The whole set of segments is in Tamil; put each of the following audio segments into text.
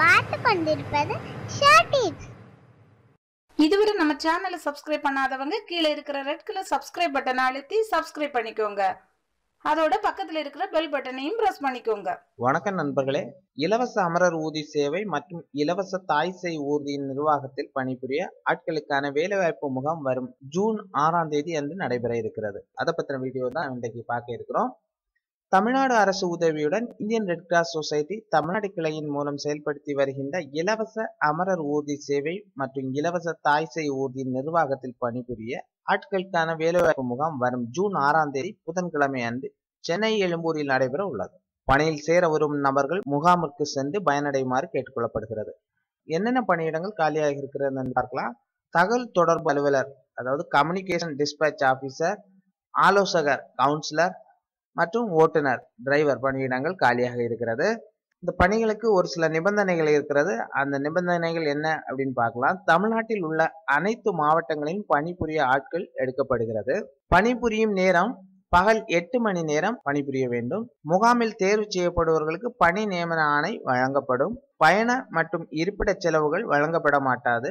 பார்த்து கொண்டிருப்பது ஷார்டிட்ஸ் இதுவரை நம்ம சேனலை சப்ஸ்கிரைப் பண்ணாதவங்க கீழே இருக்கிற ரெட் கலர் சப்ஸ்கிரைப் பட்டனை அழுத்தி சப்ஸ்கிரைப் பண்ணிக்கோங்க. அதோட பக்கத்துல இருக்கிற பெல் பட்டனையும் பிரஸ் பண்ணிக்கோங்க. வணக்கம் நண்பர்களே. இலவச அமரர் ஊதி சேவை மற்றும் இலவச தாய் சேய் ஊர்தியின் நிர்வாகத்தில் பணிபுரிய ஆட்களுக்கான வேலைவாய்ப்பு முகாம் வரும் ஜூன் ஆறாம் தேதி அன்று நடைபெற இருக்கிறது. அதை பத்தின வீடியோ தான் இன்றைக்கு பார்க்க இருக்கிறோம். தமிழ்நாடு அரசு உதவியுடன் Indian Red Cross Society Tamil Nadu கிளையின் மூலம் செயல்படுத்தி வருகின்ற இலவச அமரர் ஊர்தி சேவை மற்றும் இலவச தாய் ஊர்தி நிர்வாகத்தில் பணிபுரிய ஆட்களுக்கான வேலைவாய்ப்பு முகாம் வரும் ஜூன் ஆறாம் தேதி புதன்கிழமை அன்று சென்னை எழும்பூரில் நடைபெற உள்ளது. பணியில் சேர வரும் நபர்கள் முகாமிற்கு சென்று பயனடையுமாறு கேட்டுக்கொள்ளப்படுகிறது. என்னென்ன பணியிடங்கள் காலியாக இருக்கிறது என்று பார்க்கலாம். தகவல் தொடர்பு அலுவலர் அதாவது கம்யூனிகேஷன் டிஸ்பேச் ஆபீசர் ஆலோசகர் கவுன்சிலர் மற்றும் ஓட்டுநர் டிரைவர் பணியிடங்கள் காலியாக இருக்கிறது. இந்த பணிகளுக்கு ஒரு சில நிபந்தனைகள் இருக்கிறது. அந்த நிபந்தனைகள் என்ன அப்படின்னு பார்க்கலாம். தமிழ்நாட்டில் உள்ள அனைத்து மாவட்டங்களிலும் பணிபுரிய ஆட்கள் எடுக்கப்படுகிறது. பணிபுரியும் நேரம் பகல் எட்டு மணி நேரம் பணிபுரிய வேண்டும். முகாமில் தேர்வு செய்யப்படுபவர்களுக்கு பணி நியமன ஆணை வழங்கப்படும். பயண மற்றும் இருப்பிட செலவுகள் வழங்கப்பட மாட்டாது.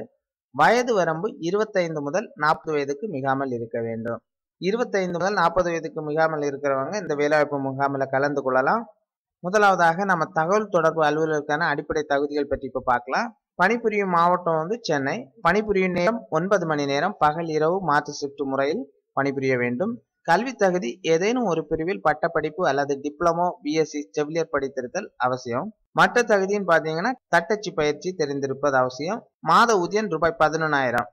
வயது வரம்பு இருபத்தைந்து முதல் நாற்பது வயதுக்கு மிகாமல் இருக்க வேண்டும். இருபத்தைந்து முதல் நாற்பது வயதுக்கு முகாமில் இருக்கிறவங்க இந்த வேலைவாய்ப்பு முகாமில் கலந்து கொள்ளலாம். முதலாவதாக நம்ம தகவல் தொடர்பு அலுவலருக்கான அடிப்படை தகுதிகள் பற்றி இப்போ பார்க்கலாம். பணிபுரியும் மாவட்டம் வந்து சென்னை. பணிபுரியும் நேரம் ஒன்பது மணி நேரம் பகல் இரவு மாற்று ஷிஃப்ட் முறையில் பணிபுரிய வேண்டும். கல்வி தகுதி ஏதேனும் ஒரு பிரிவில் பட்டப்படிப்பு அல்லது டிப்ளமோ பிஎஸ்சி செவிலியர் படித்திருத்தல் அவசியம். மற்ற தகுதின்னு பார்த்தீங்கன்னா தட்டச்சு பயிற்சி தெரிந்திருப்பது அவசியம். மாத ஊதியம் ரூபாய் பதினொன்னாயிரம்.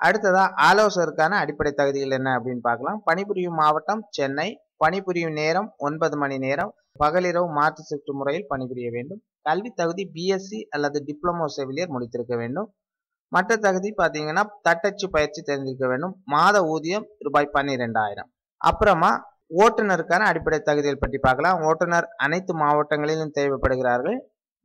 அடுத்ததா ஆலோசகருக்கான அடிப்படை தகுதிகள் என்ன அப்படின்னு பார்க்கலாம். பணிபுரியும் மாவட்டம் சென்னை. பணிபுரியும் நேரம் ஒன்பது மணி நேரம். பகலிரவு மாற்று ஷிஃப்ட் முறையில் பணிபுரிய வேண்டும். கல்வி தகுதி பிஎஸ்சி அல்லது டிப்ளமோ செவிலியர் முடித்திருக்க வேண்டும். மற்ற தகுதி பார்த்தீங்கன்னா தட்டச்சு பயிற்சி தெரிஞ்சிருக்க வேண்டும். மாத ஊதியம் ரூபாய் பன்னிரெண்டாயிரம். அப்புறமா ஓட்டுநருக்கான அடிப்படை தகுதிகள் பற்றி பார்க்கலாம். ஓட்டுநர் அனைத்து மாவட்டங்களிலும் தேவைப்படுகிறார்கள்.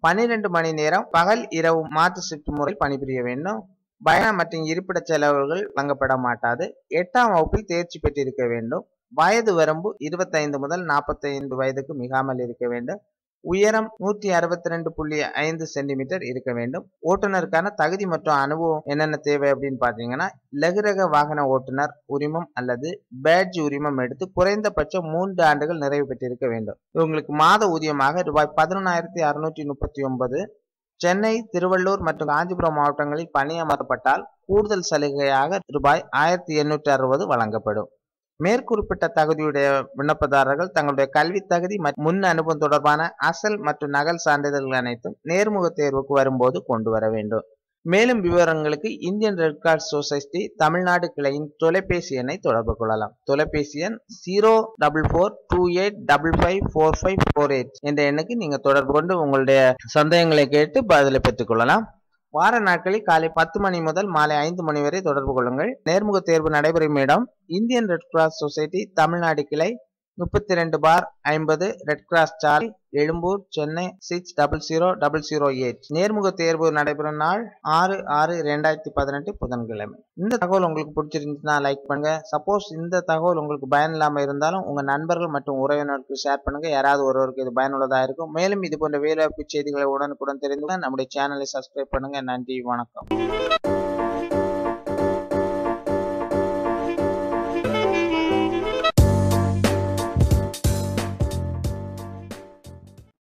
பன்னிரெண்டு மணி நேரம் பகல் இரவு மாற்று ஷிஃப்ட் முறையில் பணிபுரிய வேண்டும். பயணம் மற்றும் இருப்பிட செலவுகள் வழங்கப்பட மாட்டாது. எட்டாம் வகுப்பில் தேர்ச்சி பெற்றிருக்க வேண்டும். வயது வரம்பு இருபத்தைந்து முதல் நாற்பத்தைந்து வயதுக்கு மிகாமல் இருக்க வேண்டும். உயரம் நூற்றி அறுபத்தி ரெண்டு புள்ளி ஐந்து சென்டிமீட்டர் இருக்க வேண்டும். ஓட்டுநருக்கான தகுதி மற்றும் அனுபவம் என்னென்ன தேவை அப்படின்னு பார்த்தீங்கன்னா லகுரக வாகன ஓட்டுநர் உரிமம் அல்லது பேட்ஜ் உரிமம் எடுத்து குறைந்தபட்சம் மூன்று ஆண்டுகள் நிறைவு பெற்றிருக்க வேண்டும். இவங்களுக்கு மாத ஊதியமாக ரூபாய் பதினொன்றாயிரத்தி அறுநூற்றி முப்பத்தி ஒன்பது சென்னை திருவள்ளூர் மற்றும் காஞ்சிபுரம் மாவட்டங்களில் பணியமர்த்தப்பட்டால் கூடுதல் சலுகையாக ரூபாய் ஆயிரத்தி எண்ணூற்றி அறுபது வழங்கப்படும். மேற்குறிப்பிட்ட தகுதியுடைய விண்ணப்பதாரர்கள் தங்களுடைய கல்வி தகுதி மற்றும் முன் அனுபவம் தொடர்பான அசல் மற்றும் நகல் சான்றிதழ்கள் அனைத்தும் நேர்முக தேர்வுக்கு வரும்போது கொண்டு வர வேண்டும். மேலும் விவரங்களுக்கு Indian Red Cross Society Tamil Nadu கிளையின் தொலைபேசி எண்ணை தொடர்பு கொள்ளலாம். தொலைபேசி எண் zero double four two eight double five four five four eight என்ற எண்ணுக்கு நீங்கள் தொடர்பு கொண்டு உங்களுடைய சந்தேகங்களை கேட்டு பதிலை பெற்றுக்கொள்ளலாம் வார நாட்களில் காலை பத்து மணி முதல் மாலை ஐந்து மணி வரை தொடர்பு கொள்ளுங்கள். நேர்முக தேர்வு நடைபெறும் இடம் Indian Red Cross Society Tamil Nadu கிளை முப்பத்தி ரெண்டு பார் ஐம்பது ரெட் கிராஸ் சாலை Egmore Chennai six double zero double zero eight. நேர்முக தேர்வு நடைபெறும் நாள் ஆறு ஆறு ரெண்டாயிரத்தி பதினெட்டு புதன்கிழமை. இந்த தகவல் உங்களுக்கு பிடிச்சிருந்துச்சுன்னா லைக் பண்ணுங்க. சப்போஸ் இந்த தகவல் உங்களுக்கு பயன் இல்லாமல் இருந்தாலும் உங்க நண்பர்கள் மற்றும் உறவினருக்கு ஷேர் பண்ணுங்க. யாராவது ஒருவருக்கு இது பயனுள்ளதாக இருக்கும். மேலும் இது போன்ற வேலைவாய்ப்பு செய்திகளை உடனுக்குடன் தெரிந்து நம்முடைய சேனலை சப்ஸ்கிரைப் பண்ணுங்க. நன்றி வணக்கம்.